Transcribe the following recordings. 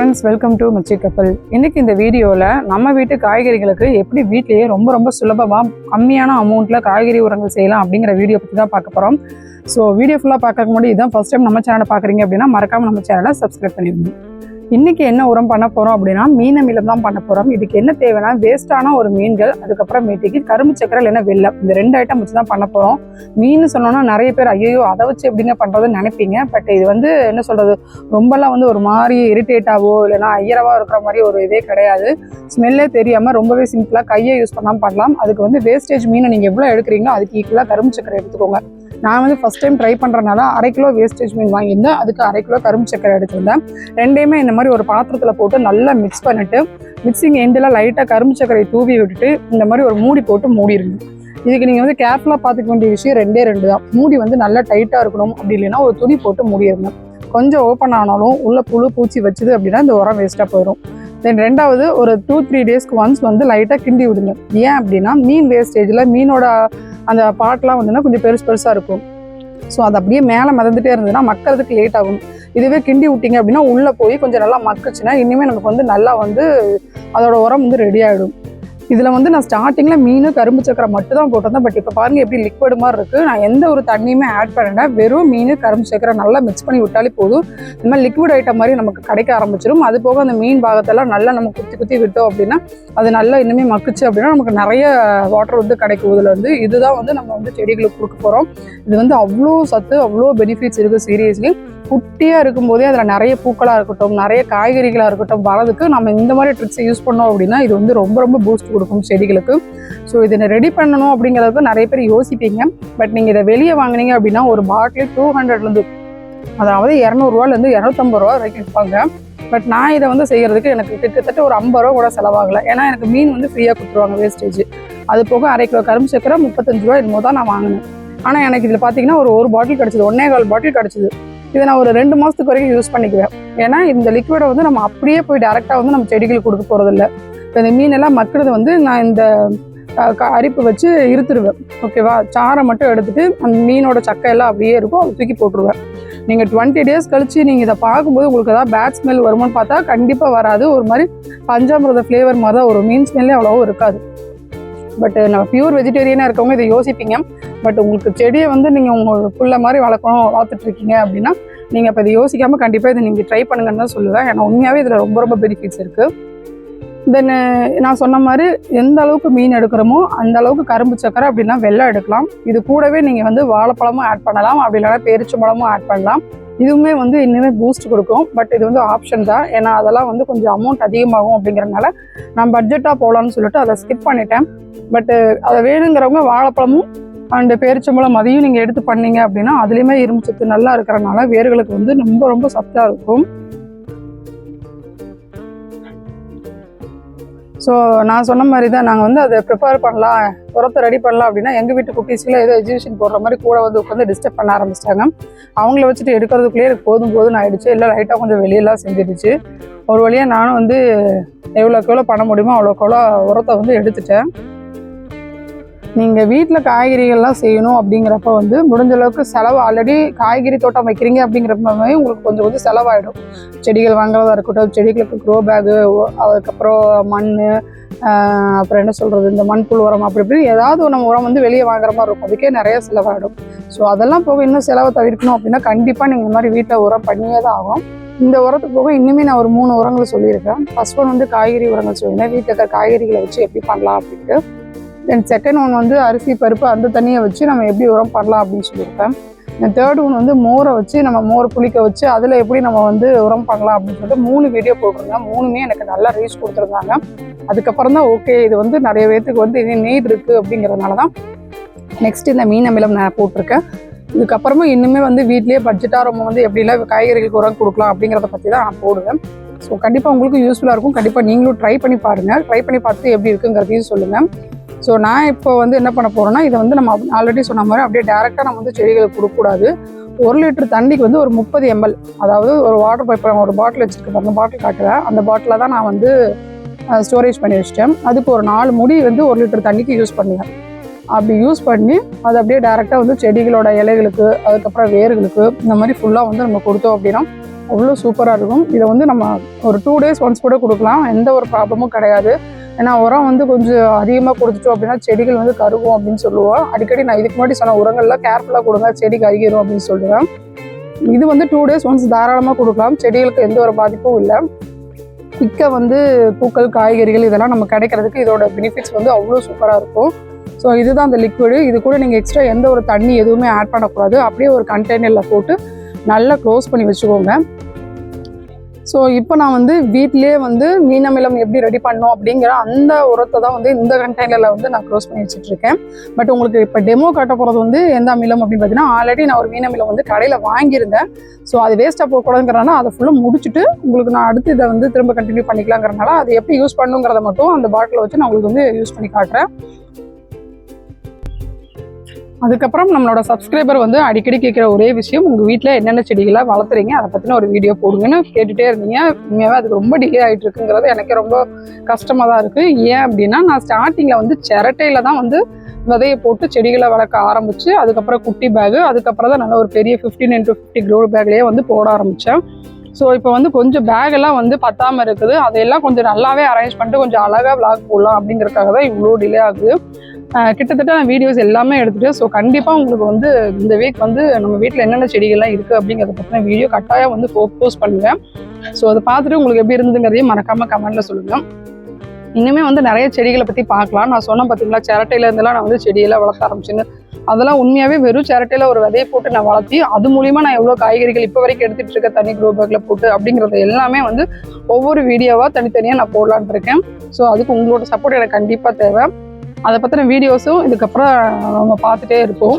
Friends welcome to மச்சி கப்பல் இன்னைக்கு இந்த வீடியோவில் நம்ம வீட்டு காய்கறிகளுக்கு எப்படி வீட்லேயே ரொம்ப ரொம்ப சுலபமாக கம்மியான அமௌண்ட்டில் காய்கறி உரங்கள் செய்யலாம் அப்படிங்கிற வீடியோ பற்றி தான் பார்க்க போகிறோம் ஸோ வீடியோ ஃபுல்லாக பார்க்கறதுக்கு முன்னாடி இதான் ஃபஸ்ட் டைம் நம்ம சேனலை பார்க்குறீங்க அப்படின்னா மறக்காமல் நம்ம சேனலை சப்ஸ்கிரைப் பண்ணிடுங்க. இன்னைக்கு என்ன உரம் பண்ண போகிறோம் அப்படின்னா மீன் அமிலம் தான் பண்ண போகிறோம் இதுக்கு என்ன தேவைன்னா வேஸ்ட்டான ஒரு மீன்கள் அதுக்கப்புறமேட்டுக்கு கரும்பு சக்கரை இல்லைன்னா வெள்ளம் இந்த ரெண்டு ஐட்டம் வச்சு தான் பண்ண போகிறோம் மீன் சொன்னோன்னா நிறைய பேர் ஐயோ அதை வச்சு எப்படிங்க பண்ணுறதுன்னு நினைப்பீங்க. பட் இது வந்து என்ன சொல்கிறது ரொம்பலாம் வந்து ஒரு மாதிரி இரிட்டேட்டாவோ இல்லைனா ஐயரவா இருக்கிற மாதிரி ஒரு இதே கிடையாது. ஸ்மெல்லே தெரியாமல் ரொம்பவே சிம்பிளாக கையை யூஸ் பண்ணாமல் பண்ணலாம். அதுக்கு வந்து வேஸ்டேஜ் மீனை நீங்கள் எவ்வளோ எடுக்கிறீங்களோ அதுக்கு ஈக்குவலாக கரும்பு சக்கரை எடுத்துக்கோங்க. நான் வந்து ஃபஸ்ட் டைம் ட்ரை பண்ணுறனால அரை கிலோ வேஸ்டேஜ் மீன் வாங்கியிருந்தேன். அதுக்கு அரை கிலோ கரும்பு சக்கரை எடுத்திருந்தேன். ரெண்டையுமே இந்த மாதிரி ஒரு பாத்திரத்தில் போட்டு நல்லா மிக்ஸ் பண்ணிட்டு மிக்சிங் எண்டில் லைட்டாக கரும்பு சக்கரை தூவி விட்டுட்டு இந்த மாதிரி ஒரு மூடி போட்டு மூடிடுங்க இதுக்கு நீங்கள் வந்து கேர்ஃபுல்லாக பார்த்துக்க வேண்டிய விஷயம் ரெண்டே ரெண்டு தான். மூடி வந்து நல்லா டைட்டாக இருக்கணும். அப்படி இல்லைன்னா ஒரு துணி போட்டு மூடிடணும். கொஞ்சம் ஓப்பன் ஆனாலும் உள்ள புழு பூச்சி வச்சுது அப்படின்னா இந்த உரம் வேஸ்ட்டாக போயிடும் தென் ரெண்டாவது ஒரு டூ த்ரீ டேஸ்க்கு ஒன்ஸ் வந்து லைட்டாக கிண்டி விடுங்க. ஏன் அப்படின்னா மீன் வேஸ்டேஜில் மீனோட அந்த பாட்டெலாம் வந்துன்னா கொஞ்சம் பெருசு பெருசாக இருக்கும். ஸோ அது அப்படியே மேலே மிதந்துட்டே இருந்ததுன்னா மக்கிறதுக்கு லேட் ஆகும். இதுவே கிண்டி விட்டீங்க அப்படின்னா உள்ளே போய் கொஞ்சம் நல்லா மக்குச்சுன்னா இனிமேல் நமக்கு வந்து நல்லா வந்து அதோட உரம் வந்து ரெடி ஆகிடும் இதில் வந்து நான் ஸ்டார்டிங்கில் மீன் கரும்பு சக்கரை மட்டும் தான் போட்டிருந்தேன். பட் இப்போ பாருங்கள் எப்படி லிக்விட் மாதிரி இருக்குது நான் எந்த ஒரு தண்ணியுமே ஆட் பண்ணல. வெறும் மீன் கரும்பு சக்கரை நல்லா மிக்ஸ் பண்ணி விட்டாலே போதும். இந்த மாதிரி லிக்விட் ஐட்டம் மாதிரி நமக்கு கிடைக்க ஆரம்பிச்சிடும் அது போக அந்த மீன் பாகத்தெல்லாம் நல்லா நம்ம குத்தி குத்தி விட்டோம் அப்படின்னா அது நல்லா இன்னுமே மக்குச்சு அப்படின்னா நமக்கு நிறைய வாட்டர் வந்து கிடைக்கும் இதில் வந்து இதுதான் வந்து நம்ம வந்து செடிகளுக்கு கொடுக்க போகிறோம் இது வந்து அவ்வளோ சத்து அவ்வளோ பெனிஃபிட்ஸ் இருக்குது சீரியஸ்லி குட்டியாக இருக்கும்போதே அதில் நிறைய பூக்களாக இருக்கட்டும் நிறைய காய்கறிகளாக இருக்கட்டும் வரதுக்கு நம்ம இந்த மாதிரி ட்ரிக்ஸை யூஸ் பண்ணோம் அப்படின்னா இது வந்து ரொம்ப ரொம்ப பூஸ்ட் கொடுக்கும் செடிகளுக்கு. ஸோ இதை ரெடி பண்ணணும் அப்படிங்கிறதுக்கு நிறைய பேர் யோசிப்பீங்க. பட் நீங்கள் இதை வெளியே வாங்குனீங்க அப்படின்னா ஒரு பாட்டில் டூ ஹண்ட்ரட்லேருந்து அதாவது இரநூறுவாலேருந்து இரநூத்தம்பது ரூபா வரைக்கும் விற்பாங்க. பட் நான் இதை வந்து செய்கிறதுக்கு எனக்கு கிட்டத்தட்ட ஒரு ஐம்பது ரூபா கூட செலவாகலை. ஏன்னா எனக்கு மீன் வந்து ஃப்ரீயாக கொடுத்துருவாங்க வேஸ்டேஜ் அது போக அரை கிலோ கரும்பு சக்கரை முப்பத்தஞ்சு ரூபா என்னமோ தான் நான் வாங்கினேன். ஆனால் எனக்கு இதில் பார்த்தீங்கன்னா ஒரு ஒரு பாட்டில் கிடச்சிது. ஒன்னே கால் பாட்டில் கிடச்சிது. இதை நான் ஒரு ரெண்டு மாதத்துக்கு வரைக்கும் யூஸ் பண்ணிக்குவேன். ஏன்னா இந்த லிக்விடை வந்து நம்ம அப்படியே போய் டேரெக்டாக வந்து நம்ம செடிகளுக்கு கொடுக்க போகிறதில்ல இப்போ இந்த மீனெல்லாம் மக்கிறது வந்து நான் இந்த க- அரிப்பு வச்சு இருத்துருவேன். ஓகேவா சாரை மட்டும் எடுத்துட்டு அந்த மீனோட சக்கை எல்லாம் அப்படியே இருக்கும் அதை தூக்கி போட்டுருவேன். நீங்கள் டுவெண்ட்டி டேஸ் கழிச்சு நீங்கள் இதை பார்க்கும்போது உங்களுக்கு ஏதாவது பேட் ஸ்மெல் வருமானு பார்த்தா கண்டிப்பாக வராது. ஒரு மாதிரி பஞ்சாமிரத ஃப்ளேவர் மாதிரி தான் ஒரு மீன் ஸ்மெல்லே அவ்வளோவும் இருக்காது. பட் நம்ம பியூர் வெஜிடேரியனாக இருக்கவங்க இதை யோசிப்பீங்க. பட் உங்களுக்கு செடியை வந்து நீங்கள் உங்கள் புள்ள மாதிரி வளர்க்கணும் வளர்த்துட்டு இருக்கீங்க அப்படின்னா நீங்கள் இப்போ இதை யோசிக்காமல் கண்டிப்பாக இதை நீங்கள் ட்ரை பண்ணுங்கன்னு தான் சொல்லுவேன். ஏன்னா உண்மையாகவே இதில் ரொம்ப ரொம்ப பெனிஃபிட்ஸ் இருக்குது தென் நான் சொன்ன மாதிரி எந்த அளவுக்கு மீன் எடுக்கிறோமோ அந்த அளவுக்கு கரும்பு சக்கரை அப்படின்னா வெள்ளம் எடுக்கலாம். இது கூடவே நீங்கள் வந்து வாழைப்பழமும் ஆட் பண்ணலாம். அப்படி இல்லைனா பேரிச்சம்பழமும் ஆட் பண்ணலாம். இதுவுமே வந்து இன்னுமே பூஸ்ட் கொடுக்கும். பட் இது வந்து ஆப்ஷன் தான். ஏன்னா அதெல்லாம் வந்து கொஞ்சம் அமௌண்ட் அதிகமாகும் அப்படிங்கிறனால நான் பட்ஜெட்டாக போகலான்னு சொல்லிட்டு அதை ஸ்கிப் பண்ணிட்டேன். பட்டு அதை வேணுங்கிறவங்க வாழைப்பழமும் அண்டு பேரிச்சம்பழம் அதையும் நீங்கள் எடுத்து பண்ணீங்க அப்படின்னா அதுலேயுமே இரும்பு சத்து நல்லா இருக்கிறனால வேர்களுக்கு வந்து ரொம்ப ரொம்ப சத்தாக இருக்கும். ஸோ நான் சொன்ன மாதிரி தான் நாங்கள் வந்து அதை ப்ரிப்பேர் பண்ணலாம் உரத்தை ரெடி பண்ணலாம் அப்படின்னா எங்கள் வீட்டு குட்டீஸ்க்குள்ள ஏதோ எஜுகேஷன் போடுற மாதிரி கூட வந்து உட்காந்து டிஸ்டர்ப் பண்ண ஆரம்பிச்சிட்டாங்க. அவங்கள வச்சுட்டு எடுக்கிறதுக்குள்ளேயே எனக்கு போதும் போதும் ஆயிடுச்சு. இல்லை லைட்டாக கொஞ்சம் வெளியெல்லாம் செஞ்சிடுச்சு ஒரு வழியாக நானும் வந்து எவ்வளோக்கு எவ்வளோ பண்ண முடியுமோ அவ்வளோக்கு எவ்வளோ உரத்தை வந்து எடுத்துட்டேன். நீங்கள் வீட்டில் காய்கறிகள்லாம் செய்யணும் அப்படிங்கிறப்ப வந்து முடிஞ்ச அளவுக்கு செலவு ஆல்ரெடி காய்கறி தோட்டம் வைக்கிறீங்க அப்படிங்கிறப்ப உங்களுக்கு கொஞ்சம் கொஞ்சம் செலவாயிடும். செடிகள் வாங்குறதா இருக்கட்டும் செடிகளுக்கு க்ரோ பேகு அதுக்கப்புறம் மண் அப்புறம் என்ன சொல்கிறது இந்த மண்புழு உரம் அப்படி இப்படி ஏதாவது ஒரு நம்ம உரம் வந்து வெளியே வாங்குற மாதிரி இருக்கும். அதுக்கே நிறைய செலவாயிடும். ஸோ அதெல்லாம் போக இன்னும் செலவை தவிர்க்கணும் அப்படின்னா கண்டிப்பாக நீங்கள் இந்த மாதிரி வீட்டில் உரம் பண்ணியே தான் ஆகும் இந்த உரத்துக்கு போக இன்னுமே நான் ஒரு மூணு உரங்கள் சொல்லியிருக்கேன். ஃபர்ஸ்ட் ஒன் வந்து காய்கறி உரங்கள் சொல்லியிருந்தேன். வீட்டில் இருக்கிற காய்கறிகளை வச்சு எப்படி பண்ணலாம் அப்படின்ட்டு. தென் செகண்ட் ஒன் வந்து அரிசி பருப்பு அந்த தண்ணியை வச்சு நம்ம எப்படி உரம் பண்ணலாம் அப்படின்னு சொல்லியிருக்கேன். தேர்ட் ஒன் வந்து மோரை வச்சு நம்ம மோர் புளிக்க வச்சு அதில் எப்படி நம்ம வந்து உரம் பண்ணலாம் அப்படின்னு சொல்லிட்டு மூணு வீடியோ போட்டிருந்தேன் மூணுமே எனக்கு நல்லா ரீச் கொடுத்துருந்தாங்க. அதுக்கப்புறம் தான் ஓகே இது வந்து நிறைய பேர்த்துக்கு வந்து இனி நீட் இருக்குது அப்படிங்கிறதுனால தான் நெக்ஸ்ட் இந்த மீன் அமிலம் நான் போட்டிருக்கேன். இதுக்கப்புறமா இன்னுமே வந்து வீட்லேயே பட்ஜெட்டாக ரொம்ப வந்து எப்படிலாம் காய்கறிகளுக்கு உரம் கொடுக்கலாம் அப்படிங்கிறத பற்றி தான் நான் போடுவேன். ஸோ கண்டிப்பாக உங்களுக்கு யூஸ்ஃபுல்லாக இருக்கும். கண்டிப்பாக நீங்களும் ட்ரை பண்ணி பாருங்கள் ட்ரை பண்ணி பார்த்து எப்படி இருக்குங்கிறதையும் சொல்லுங்கள் ஸோ நான் இப்போ வந்து என்ன பண்ண போகிறேன்னா இதை வந்து நம்ம ஆல்ரெடி சொன்ன மாதிரி அப்படியே டேரெக்டாக நம்ம வந்து செடிகளுக்கு கொடுக்கக்கூடாது. ஒரு லிட்டர் தண்ணிக்கு வந்து ஒரு முப்பது எம்எல் அதாவது ஒரு வாட்டர் பைப் ஒரு பாட்டில் வச்சுருக்கேன் அந்த பாட்டில் காட்டுறேன். அந்த பாட்டில் தான் நான் வந்து ஸ்டோரேஜ் பண்ணி வச்சிட்டேன். அதுக்கு ஒரு நாலு முடி வந்து ஒரு லிட்டர் தண்ணிக்கு யூஸ் பண்ணுவேன் அப்படி யூஸ் பண்ணி அதை அப்படியே டேரெக்டாக வந்து செடிகளோட இலைகளுக்கு அதுக்கப்புறம் வேர்களுக்கு இந்த மாதிரி ஃபுல்லாக வந்து நம்ம கொடுத்தோம் அப்படின்னா அவ்வளோ சூப்பராக இருக்கும். இதை வந்து நம்ம ஒரு டூ டேஸ் ஒன்ஸ் கூட கொடுக்கலாம். எந்த ஒரு ப்ராப்ளமும் கிடையாது. ஏன்னா உரம் வந்து கொஞ்சம் அதிகமாக கொடுத்துட்டோம் அப்படின்னா செடிகள் வந்து கருகும் அப்படின்னு சொல்லுவோம். அடிக்கடி நான் இதுக்கு முன்னாடி சொன்ன உரங்கள்லாம் கேர்ஃபுல்லாக கொடுங்க செடி கருகிடும் அப்படின்னு சொல்லுவேன். இது வந்து டூ டேஸ் ஒன்ஸ் தாராளமாக கொடுக்கலாம். செடிகளுக்கு எந்த ஒரு பாதிப்பும் இல்லை. குயிக்காக வந்து பூக்கள் காய்கறிகள் இதெல்லாம் நம்ம கிடைக்கிறதுக்கு இதோட பெனிஃபிட்ஸ் வந்து அவ்வளோ சூப்பராக இருக்கும். ஸோ இதுதான் அந்த லிக்விடு இது கூட நீங்கள் எக்ஸ்ட்ரா எந்த ஒரு தண்ணி எதுவுமே ஆட் பண்ணக்கூடாது. அப்படியே ஒரு கண்டெய்னரில் போட்டு நல்லா க்ளோஸ் பண்ணி வச்சுக்கோங்க. ஸோ இப்போ நான் வந்து வீட்டிலேயே வந்து மீனமிலம் எப்படி ரெடி பண்ணோம் அப்படிங்கிற அந்த உரத்தை தான் வந்து இந்த கண்டெய்னரில் வந்து நான் க்ளோஸ் பண்ணி வச்சுட்டு இருக்கேன். பட் உங்களுக்கு இப்போ டெமோ காட்ட போகிறது வந்து எந்த அமிலம் அப்படின்னு பார்த்தீங்கன்னா ஆல்ரெடி நான் ஒரு மீனமிலம் வந்து கடையில் வாங்கியிருந்தேன். ஸோ அது வேஸ்ட்டாக போகக்கூடாதுங்கிறனால அதை ஃபுல்லாக முடிச்சுட்டு உங்களுக்கு நான் அடுத்து இதை வந்து திரும்ப கண்டினியூ பண்ணிக்கலாங்கிறனால அது எப்படி யூஸ் பண்ணுங்கிறத மட்டும் அந்த பாட்டிலை வச்சு நான் உங்களுக்கு வந்து யூஸ் பண்ணி காட்டுறேன். அதுக்கப்புறம் நம்மளோட சப்ஸ்கிரைபர் வந்து அடிக்கடி கேட்குற ஒரே விஷயம் உங்கள் வீட்டில் என்னென்ன செடிகளை வளர்த்துறீங்க அதை பற்றின ஒரு வீடியோ போடுங்கன்னு கேட்டுகிட்டே இருந்தீங்க. உண்மையாகவே அதுக்கு ரொம்ப டிலே ஆகிட்டு இருக்குங்கிறது எனக்கு ரொம்ப கஷ்டமாக தான் இருக்குது ஏன் அப்படின்னா நான் ஸ்டார்டிங்கில் வந்து சிரட்டையில் தான் வந்து விதையை போட்டு செடிகளை வளர்க்க ஆரம்பித்து அதுக்கப்புறம் குட்டி பேகு அதுக்கப்புறம் தான் நல்ல ஒரு பெரிய ஃபிஃப்டீன் இன்ட்டு ஃபிஃப்டி க்ரோ பேக்லேயே வந்து போட ஆரம்பித்தேன் ஸோ இப்போ வந்து கொஞ்சம் பேகெல்லாம் வந்து பத்தாமல் இருக்குது. அதையெல்லாம் கொஞ்சம் நல்லாவே அரேஞ்ச் பண்ணிட்டு கொஞ்சம் அழகாக விளாக் போடலாம் அப்படிங்கிறதுக்காக தான் இவ்வளோ டிலே ஆகுது. கிட்டத்தட்ட நான் வீடியோஸ் எல்லாமே எடுத்துகிட்டு ஸோ கண்டிப்பாக உங்களுக்கு வந்து இந்த வீக் வந்து நம்ம வீட்டில் என்னென்ன செடிகள்லாம் இருக்குது அப்படிங்கிறத பற்றின வீடியோ கட்டாயம் வந்து போஸ்ட் பண்ணுவேன் ஸோ அதை பார்த்துட்டு உங்களுக்கு எப்படி இருந்துங்கிறதையும் மறக்காமல் கமெண்ட்டில் சொல்லுங்கள் இன்னுமே வந்து நிறைய செடிகளை பற்றி பார்க்கலாம். நான் சொன்னேன் பார்த்தீங்களா சிரட்டையிலேருந்துலாம் நான் வந்து செடியெல்லாம் வளர்த்த ஆரம்பிச்சுன்னு. அதெல்லாம் உண்மையாகவே வெறும் சிரட்டையில் ஒரு விதையை போட்டு நான் வளர்த்தி அது மூலிமா நான் எவ்வளோ காய்கறிகள் இப்போ வரைக்கும் எடுத்துகிட்டு இருக்க தனி க்ரோ பேக்கில் போட்டு அப்படிங்கிறது எல்லாமே வந்து ஒவ்வொரு வீடியோவாக தனித்தனியாக நான் போடலான் இருக்கேன். ஸோ அதுக்கு உங்களோட சப்போர்ட் எனக்கு கண்டிப்பாக தேவை. அதை பற்றின வீடியோஸும் இதுக்கப்புறம் நம்ம பார்த்துட்டே இருப்போம்.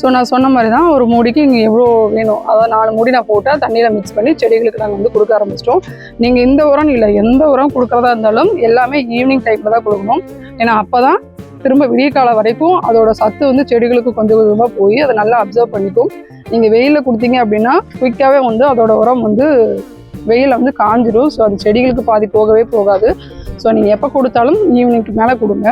ஸோ நான் சொன்ன மாதிரி தான் ஒரு மூடிக்கு இங்கே எவ்வளோ வேணும்? அதாவது நாலு மூடி நான் போட்டால் தண்ணியில் மிக்ஸ் பண்ணி செடிகளுக்கு நாங்கள் வந்து கொடுக்க ஆரம்பிச்சிட்டோம். நீங்கள் இந்த உரம் இல்லை எந்த உரம் கொடுக்குறதா இருந்தாலும் எல்லாமே ஈவினிங் டைமில் தான் கொடுக்கணும். ஏன்னா அப்போ தான் திரும்ப விடிய காலம் வரைக்கும் அதோட சத்து வந்து செடிகளுக்கு கொஞ்சம் கொஞ்சமாக போய் அதை நல்லா அப்சர்வ் பண்ணிக்கும். நீங்கள் வெயிலில் கொடுத்தீங்க அப்படின்னா குயிக்காகவே வந்து அதோட உரம் வந்து வெயிலில் வந்து காஞ்சிடும் ஸோ அது செடிகளுக்கு பாதி போகவே போகாது. ஸோ நீங்கள் எப்போ கொடுத்தாலும் ஈவினிங்க்கு மேலே கொடுங்க.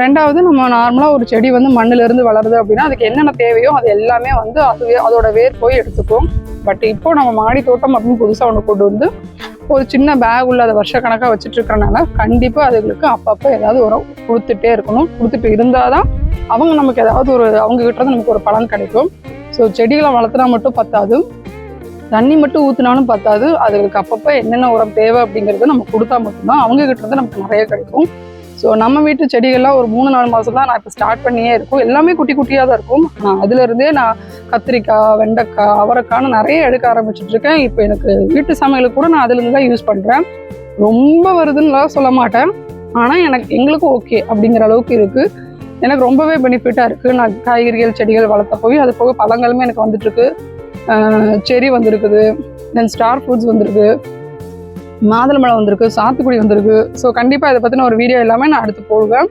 ரெண்டாவது நம்ம நார்மலாக ஒரு செடி வந்து மண்ணிலேருந்து வளருது அப்படின்னா அதுக்கு என்னென்ன தேவையோ அது எல்லாமே வந்து அதுவே அதோட வேர் போய் எடுத்துக்கும். பட் இப்போ நம்ம மாடி தோட்டம் அப்படின்னு புதுசாக ஒன்று கொண்டு வந்து ஒரு சின்ன பேக் உள்ள அதை வருஷக்கணக்காக வச்சுட்டுருக்கறனால கண்டிப்பாக அதுங்களுக்கு அப்பப்போ ஏதாவது உரம் கொடுத்துட்டே இருக்கணும். கொடுத்துட்டு இருந்தால் தான் அவங்க நமக்கு ஏதாவது ஒரு அவங்க கிட்ட நமக்கு ஒரு பலன் கிடைக்கும். ஸோ செடிகளை வளர்த்துனா மட்டும் பத்தாது. தண்ணி மட்டும் ஊற்றினாலும் பத்தாது. அதுகளுக்கு அப்பப்போ என்னென்ன உரம் தேவை அப்படிங்கிறத நம்ம கொடுத்தா மட்டும்தான் அவங்க கிட்ட இருந்து நமக்கு நிறைய கிடைக்கும். ஸோ நம்ம வீட்டு செடிகள்லாம் ஒரு மூணு நாலு மாதம் தான் நான் இப்போ ஸ்டார்ட் பண்ணியே இருக்கும். எல்லாமே குட்டி குட்டியாக தான் இருக்கும். நான் அதுலேருந்தே நான் கத்திரிக்காய் வெண்டைக்காய் அவரைக்கான்னு நிறைய எடுக்க ஆரம்பிச்சிட்டு இருக்கேன். இப்போ எனக்கு வீட்டு சமையலுக்கு கூட நான் அதுலேருந்து தான் யூஸ் பண்ணுறேன் ரொம்ப வருதுன்னுலாம் சொல்ல மாட்டேன். ஆனால் எனக்கு எங்களுக்கும் ஓகே அப்படிங்கிற அளவுக்கு இருக்குது எனக்கு ரொம்பவே பெனிஃபிட்டாக இருக்குது நான் காய்கறிகள் செடிகள் வளர்த்த போய் அது போக பழங்களுமே எனக்கு வந்துட்டுருக்கு செரி வந்திருக்குது. தென் ஸ்டார் ஃப்ரூட்ஸ் வந்திருக்கு. மாதுளம்பழம் வந்திருக்கு சாத்துக்குடி வந்திருக்கு. ஸோ கண்டிப்பாக இதை பற்றின ஒரு வீடியோ எல்லாமே நான் அடுத்து போடுவேன்.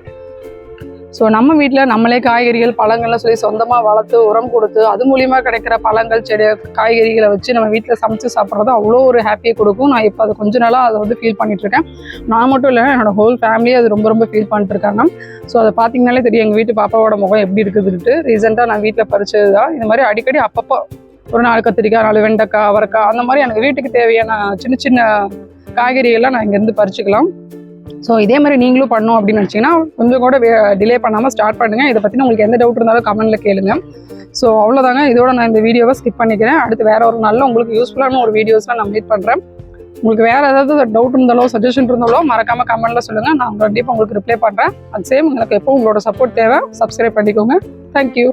ஸோ நம்ம வீட்டில் நம்மளே காய்கறிகள் பழங்கள்லாம் சொல்லி சொந்தமாக வளர்த்து உரம் கொடுத்து அது மூலிமா கிடைக்கிற பழங்கள் செடி காய்கறிகளை வச்சு நம்ம வீட்டில் சமைச்சு சாப்பிட்றது அவ்வளோ ஒரு ஹாப்பியை கொடுக்கும். நான் இப்போ அது கொஞ்ச நாளாக அதை வந்து ஃபீல் பண்ணிகிட்ருக்கேன் இருக்கேன். நான் மட்டும் இல்லை என்னோட ஹோல் ஃபேமிலி அது ரொம்ப ரொம்ப ஃபீல் பண்ணிட்டுருக்காங்க ஸோ அதை பார்த்தீங்கனாலே தெரியும் எங்கள் வீட்டு பாப்பாவோட முகம் எப்படி இருக்குதுன்ட்டு ரீசெண்டாக நான் வீட்டில் பறிச்சது தான் இந்த மாதிரி அடிக்கடி அப்பப்போ ஒரு நாலு கத்திரிக்காய் நாலு வெண்டைக்காய் அவரைக்காய் அந்த மாதிரி எனக்கு வீட்டுக்கு தேவையான சின்ன சின்ன காய்கறிகள்லாம் நான் இங்கேருந்து பறிச்சுக்கலாம். ஸோ இதே மாதிரி நீங்களும் பண்ணோம் அப்படின்னு நினச்சிங்கன்னா கொஞ்சம் கூட டிலே பண்ணாமல் ஸ்டார்ட் பண்ணுங்கள் இதை பற்றின உங்களுக்கு எந்த டவுட் இருந்தாலும் கமெண்ட்டில் கேளுங்க. ஸோ அவ்வளோதாங்க இதோட நான் இந்த வீடியோவை ஸ்கிப் பண்ணிக்கிறேன். அடுத்து வேறு ஒரு நல்ல உங்களுக்கு யூஸ்ஃபுல்லான ஒரு வீடியோஸ்லாம் நான் மீட் பண்ணுறேன் உங்களுக்கு வேறு ஏதாவது டவுட் இருந்தாலோ சஜஷன் இருந்தாலோ மறக்காமல் கமெண்ட்டில் சொல்லுங்கள் நான் கண்டிப்பாக உங்களுக்கு ரிப்ளை பண்ணுறேன் அது சேம் எனக்கு எப்போ உங்களோட சப்போர்ட் தேவை. சப்ஸ்கிரைப் பண்ணிக்கோங்க. தேங்க்யூ